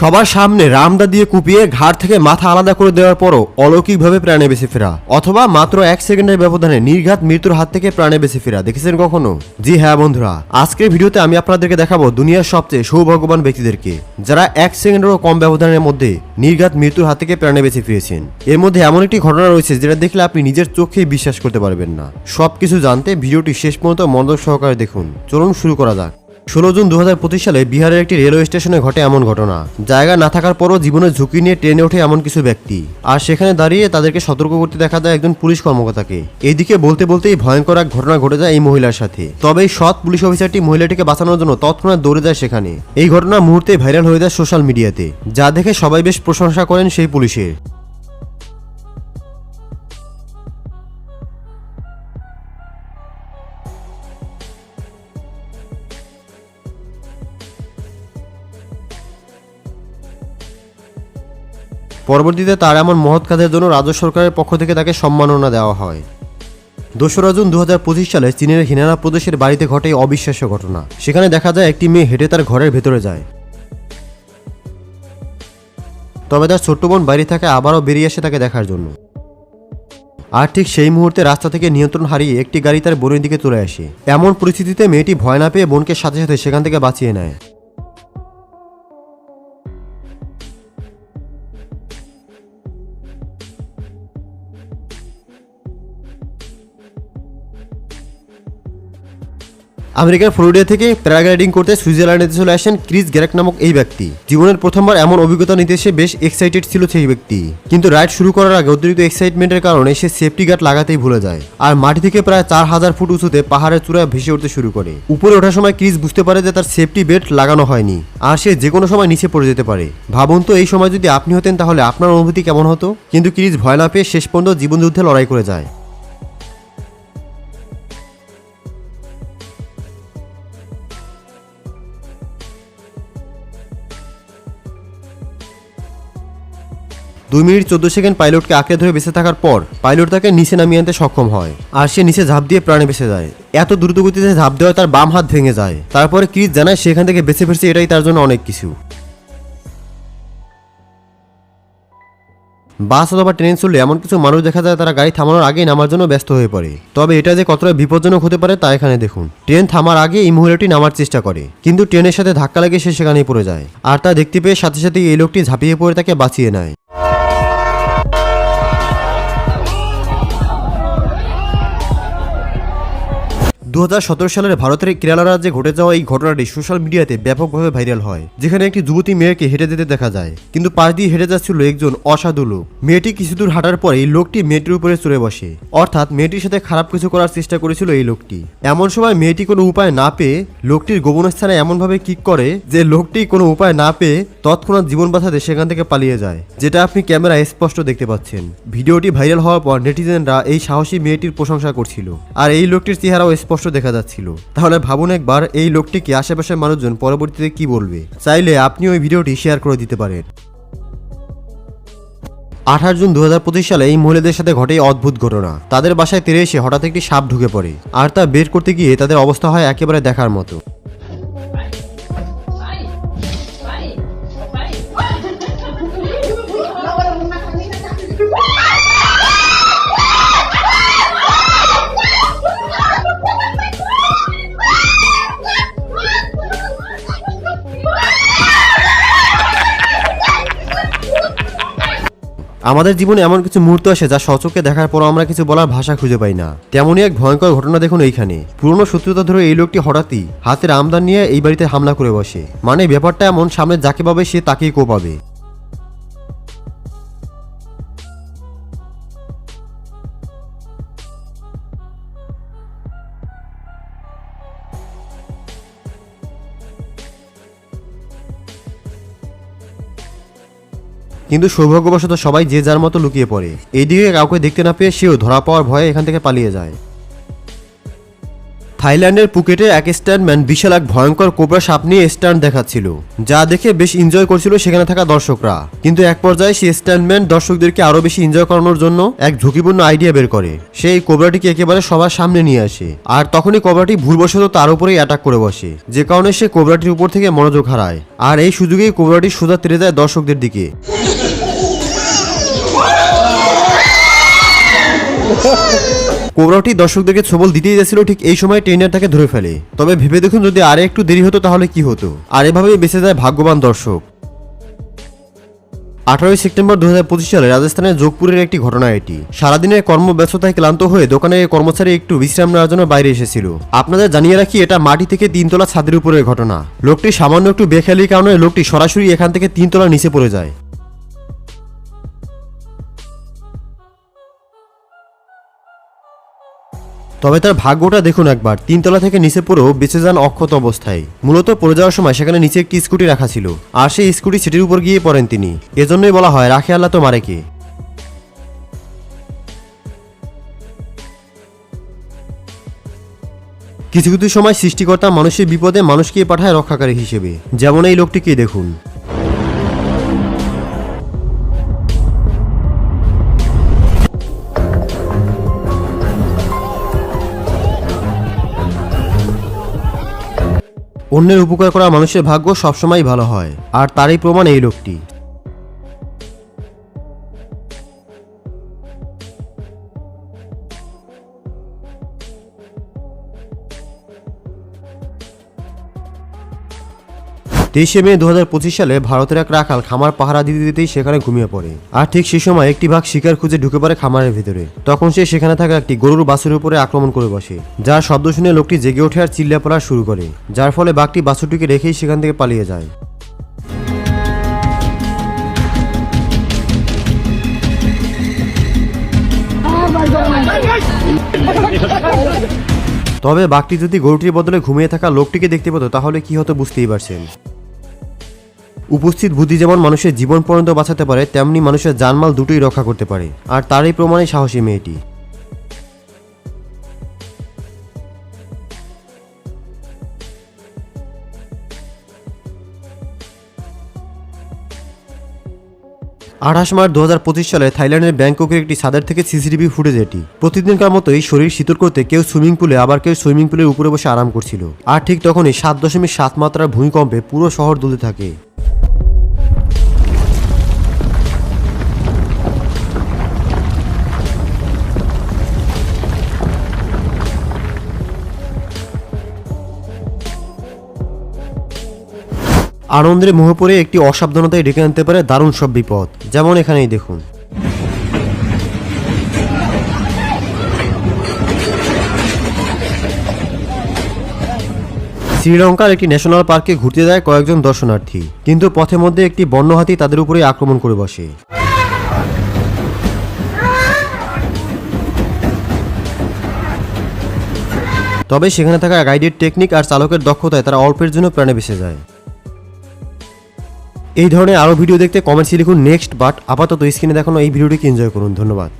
সবার সামনে রামদা দিয়ে কুপিয়ে ঘাড় থেকে মাথা আলাদা করে দেওয়ার পরও অলৌকিকভাবে প্রাণে বেঁচে ফেরা। অথবা মাত্র এক সেকেন্ডের ব্যবধানে নির্ঘাত মৃত্যুর হাত থেকে প্রাণে বেঁচে ফেরা। দেখেছেন কখনো? জি হ্যাঁ বন্ধুরা, আজকের ভিডিওতে আমি আপনাদেরকে দেখাবো দুনিয়ার সবচেয়ে সৌভাগ্যবান ব্যক্তিদেরকে, যারা এক সেকেন্ডেরও কম ব্যবধানের মধ্যে নির্ঘাত মৃত্যুর হাত থেকে প্রাণে বেঁচে ফিরেছেন। এর মধ্যে এমন একটি ঘটনা রয়েছে যেটা দেখলে আপনি নিজের চোখেই বিশ্বাস করতে পারবেন না। সবকিছু জানতে ভিডিওটি শেষ পর্যন্ত মনোযোগ সহকারে দেখুন। চলুন শুরু করা যাক। ষোলো জুন দু সালে বিহারের একটি রেলওয়ে স্টেশনে ঘটে এমন ঘটনা। জায়গা না থাকার পরও জীবনের ঝুঁকি নিয়ে ট্রেনে ওঠে এমন কিছু ব্যক্তি। আর সেখানে দাঁড়িয়ে তাদেরকে সতর্ক করতে দেখা যায় একজন পুলিশ কর্মকর্তাকে। এইদিকে বলতে বলতেই ভয়ঙ্কর এক ঘটনা ঘটে যায় এই মহিলার সাথে। তবে এই সৎ পুলিশ অফিসারটি মহিলাটিকে বাঁচানোর জন্য তৎক্ষণাৎ দৌড়ে যায় সেখানে। এই ঘটনা মুহূর্তে ভাইরাল হয়ে যায় সোশ্যাল মিডিয়াতে। যা দেখে সবাই বেশ প্রশংসা করেন সেই পুলিশের। পরবর্তীতে তার এমন মহৎ কাজের জন্য রাজ্য সরকারের পক্ষ থেকে তাকে সম্মাননা দেওয়া হয়। দোসরা জুন দু হাজার পঁচিশ সালে চীনের হিনানা প্রদেশের বাড়িতে ঘটে অবিশ্বাস্য ঘটনা। সেখানে দেখা যায় একটি মেয়ে হেঁটে তার ঘরের ভেতরে যায়। তবে তার ছোট্ট বোন বাইরে থাকে আবারও বেরিয়ে আসে তাকে দেখার জন্য। আর ঠিক সেই মুহূর্তে রাস্তা থেকে নিয়ন্ত্রণ হারিয়ে একটি গাড়ি তার বোনের দিকে চলে আসে। এমন পরিস্থিতিতে মেয়েটি ভয় না পেয়ে বোনকে সাথে সাথে সেখান থেকে বাঁচিয়ে নেয়। আমেরিকার ফ্লোরিডা থেকে প্যারাগ্লাইডিং করতে সুইজারল্যান্ডে চলে আসেন ক্রিস গ্যারেক নামক এই ব্যক্তি। জীবনের প্রথমবার এমন অভিজ্ঞতা নিতে এসে বেশ এক্সাইটেড ছিল সেই ব্যক্তি। কিন্তু রাইড শুরু করার আগে অতিরিক্ত এক্সাইটমেন্টের কারণে সে সেফটি গার্ড লাগাতেই ভুলে যায়। আর মাটি থেকে প্রায় চার হাজার ফুট উঁচুতে পাহাড়ের চূড়ায় ভেসে উঠতে শুরু করে। উপরে ওঠার সময় ক্রিস বুঝতে পারে যে তার সেফটি বেল্ট লাগানো হয়নি। আর সে যে কোনো সময় নিচে পড়ে যেতে পারে। ভাবুন তো, এই সময় যদি আপনি হতেন তাহলে আপনার অনুভূতি কেমন হতো? কিন্তু ক্রিস ভয় না পেয়ে শেষ পর্যন্ত জীবনযুদ্ধে লড়াই করে যায়। দুই মিনিট চোদ্দ সেকেন্ড পাইলটকে আঁকড়ে ধরে বেঁচে থাকার পর পাইলট তাকে নিচে নামিয়ে আনতে সক্ষম হয়, আর সে নিচে ঝাঁপ দিয়ে প্রাণে বেঁচে যায়। এত দ্রুতগতিতে ঝাঁপ দেওয়া তার বাম হাত ভেঙে যায়। তারপরে ক্রিস জানায় সেখান থেকে বেঁচে ফিরছে, এটাই তার জন্য অনেক কিছু। বাস অথবা ট্রেন চললে এমন কিছু মানুষ দেখা যায় তারা গাড়ি থামানোর আগেই নামার জন্য ব্যস্ত হয়ে পড়ে। তবে এটা যে কতটা বিপজ্জনক হতে পারে তা এখানে দেখুন। ট্রেন থামার আগে এই মহিলাটি নামার চেষ্টা করে, কিন্তু ট্রেনের সাথে ধাক্কা লেগে সে সেখানেই পড়ে যায়। আর তা দেখতে পেয়ে সাথে সাথে এই লোকটি ঝাঁপিয়ে পড়ে তাকে বাঁচিয়ে নেয়। দু হাজার সতেরো সালের ভারতের কেরালা রাজ্যে ঘটে যাওয়া এই ঘটনাটি সোশ্যাল মিডিয়াতে ব্যাপকভাবে ভাইরাল হয়। যেখানে একটি যুবতী মেয়েকে হেঁটে যেতে দেখা যায়। কিন্তু পাশ দিয়ে হেঁটে যাচ্ছিল একজন অসাধু লোক। মেয়েটি কিছু দূর হাঁটার পরে এই লোকটি মেয়েটির উপরে চড়ে বসে। অর্থাৎ মেয়েটির সাথে খারাপ কিছু করার চেষ্টা করেছিল এই লোকটি। এমন সময় মেয়েটি কোনো উপায় না পেয়ে লোকটির গোপন স্থানে এমনভাবে কিক করে যে লোকটি কোনো উপায় না পেয়ে তৎক্ষণাৎ জীবন বাঁচাতে সেখান থেকে পালিয়ে যায়, যেটা আপনি ক্যামেরায় স্পষ্ট দেখতে পাচ্ছেন। ভিডিওটি ভাইরাল হওয়ার পর নেটিজেনরা এই সাহসী মেয়েটির প্রশংসা করছিল। আর এই লোকটির চেহারাও স্পষ্ট দেখা যাচ্ছিল। তাহলে ভাবুন একবার, এই লোকটিকে আশেপাশের মানুষজন পরবর্তীতে কি বলবে? চাইলে আপনি ওই ভিডিওটি শেয়ার করে দিতে পারেন। আঠাশ জুন দু হাজার পঁচিশ সালে এই মহিলাদের সাথে ঘটে অদ্ভুত ঘটনা। তাদের বাসায় তেরে এসে হঠাৎ একটি সাপ ঢুকে পড়ে। আর তা বের করতে গিয়ে তাদের অবস্থা হয় একেবারে দেখার মতো। আমাদের জীবনে এমন কিছু মুহূর্ত আসে যা সচকে দেখার পর আমরা কিছু বলার ভাষা খুঁজে পাই না। তেমনই এক ভয়ঙ্কর ঘটনা দেখুন এইখানে। পুরনো শত্রুতা ধরে এই লোকটি হঠাৎই হাতের আমদান নিয়ে এই বাড়িতে হামলা করে বসে। মানে ব্যাপারটা এমন সামনে যাকে পাবে সে তাকেই কোপাবে কিন্তু সৌভাগ্যবশত সবাই যে যার মতো লুকিয়ে পড়ে। এইদিকে কাউকে দেখতে না পেয়ে সেও ধরা পাওয়ার ভয়ে এখান থেকে পালিয়ে যায়। থাইল্যান্ডের পুকেটে এক স্ট্যান্ডম্যান বিশাল এক ভয়ঙ্কর কোবরা সাপ নিয়ে স্ট্যান্ড দেখাচ্ছিল, যা দেখে বেশ এনজয় করছিল সেখানে থাকা দর্শকরা। কিন্তু এক পর্যায়ে সেই স্ট্যান্ডম্যান দর্শকদেরকে আরও বেশি এনজয় করানোর জন্য এক ঝুঁকিপূর্ণ আইডিয়া বের করে। সেই কোবরাটিকে একেবারে সবার সামনে নিয়ে আসে, আর তখনই কোবরাটি ভুলবশত তার উপরেই অ্যাটাক করে বসে, যে কারণে সে কোবরাটির উপর থেকে মনোযোগ হারায়। আর এই সুযোগেই কোবরাটি সোজা তেরে যায় দর্শকদের দিকে। কোবরাটি দর্শকদেরকে ছবল দিতেই যাচ্ছিল, ঠিক এই সময় ট্রেনার তাকে ধরে ফেলে। তবে ভেবে দেখুন, যদি আরে একটু দেরি হতো তাহলে কি হতো? আর এভাবেই বেঁচে যায় ভাগ্যবান দর্শক। আঠারোই সেপ্টেম্বর দু হাজার পঁচিশ সালে রাজস্থানের যোগপুরের একটি ঘটনা এটি। সারাদিনের কর্মব্যস্ততায় ক্লান্ত হয়ে দোকানের এই কর্মচারী একটু বিশ্রাম নেওয়ার জন্য বাইরে এসেছিল। আপনাদের জানিয়ে রাখি, এটা মাটি থেকে তিনতলা ছাদের উপরের ঘটনা। লোকটি সামান্য একটু বেখেয়ালির কারণে লোকটি সরাসরি এখান থেকে তিনতলা নিচে পড়ে যায়। তবে তার ভাগ্যটা দেখুন একবার। তিনতলা থেকে নিচে পড়েও বেঁচে যান অক্ষত অবস্থায়। মূলত পড়ে যাওয়ার সময় সেখানে নিচে একটি স্কুটি রাখা ছিল। আর সেই স্কুটি সিটির উপর গিয়ে পড়েন তিনি। এজন্যই বলা হয়, রাখে আল্লাহ তো মারে কে কিছু কিছু সময় সৃষ্টিকর্তা মানুষের বিপদে মানুষকে পাঠায় রক্ষাকারী হিসেবে। যেমন এই লোকটিকে দেখুন। অন্যের উপকার করা মানুষের ভাগ্য সবসময় ভালো হয়। আর তারই প্রমাণ এই লোকটি। তেইশে মে দু হাজার পঁচিশ সালে ভারতের এক রাখাল খামার পাহারা দিতে দিতেই সেখানে ঘুমিয়ে পড়ে। আর ঠিক সেই সময় একটি ভাগ শিকার খুঁজে ঢুকে পড়ে খামারের ভিতরে। তখন সে সেখানে থাকা একটি গরুর বাছুরের উপরে আক্রমণ করে বসে, যার শব্দ শুনে লোকটি জেগে ওঠে আর চিল্লা পড়া শুরু করে, যার ফলে বাঘটি বাছুরটিকে রেখেই সেখান থেকে পালিয়ে যায়। তবে বাঘটি যদি গরুটির বদলে ঘুমিয়ে থাকা লোকটিকে দেখতে পেত, তাহলে কি হতো বুঝতেই পারছেন। উপস্থিত বুদ্ধি যেমন মানুষের জীবন পর্যন্ত বাঁচাতে পারে, তেমনি মানুষের জানমাল দুটোই রক্ষা করতে পারে। আর তারই প্রমাণে সাহসী মেয়েটি। আঠাশ মার্চ দু হাজার পঁচিশ সালে থাইল্যান্ডের ব্যাংককের একটি ছাদের থেকে সিসিটিভি ফুটেজ এটি। প্রতিদিনকার মতোই শরীর শীতল করতে কেউ সুইমিং পুলে, আবার কেউ সুইমিং পুলের উপরে বসে আরাম করছিল। আর ঠিক তখনই সাত দশমিক সাত মাত্রার ভূমিকম্পে পুরো শহর দুলতে থাকে। আনন্দের মোহে পড়ে একটি অসাবধানতায় ডেকে আনতে পারে দারুণ সব বিপদ। যেমন এখানেই দেখুন। শ্রীলঙ্কার একটি ন্যাশনাল পার্কে ঘুরতে যায় কয়েকজন দর্শনার্থী, কিন্তু পথের মধ্যে একটি বন্য হাতি তাদের উপরে আক্রমণ করে বসে। তবে সেখানে থাকা গাইডের টেকনিক আর চালকের দক্ষতায় তারা অল্পের জন্য প্রাণে বেঁচে যায়। এই ধরনের আরও ভিডিও দেখতে কমেন্টসে লিখুন নেক্সট, বাট আপাতত স্ক্রিনে দেখানো এই ভিডিওটিকে এনজয় করুন। ধন্যবাদ।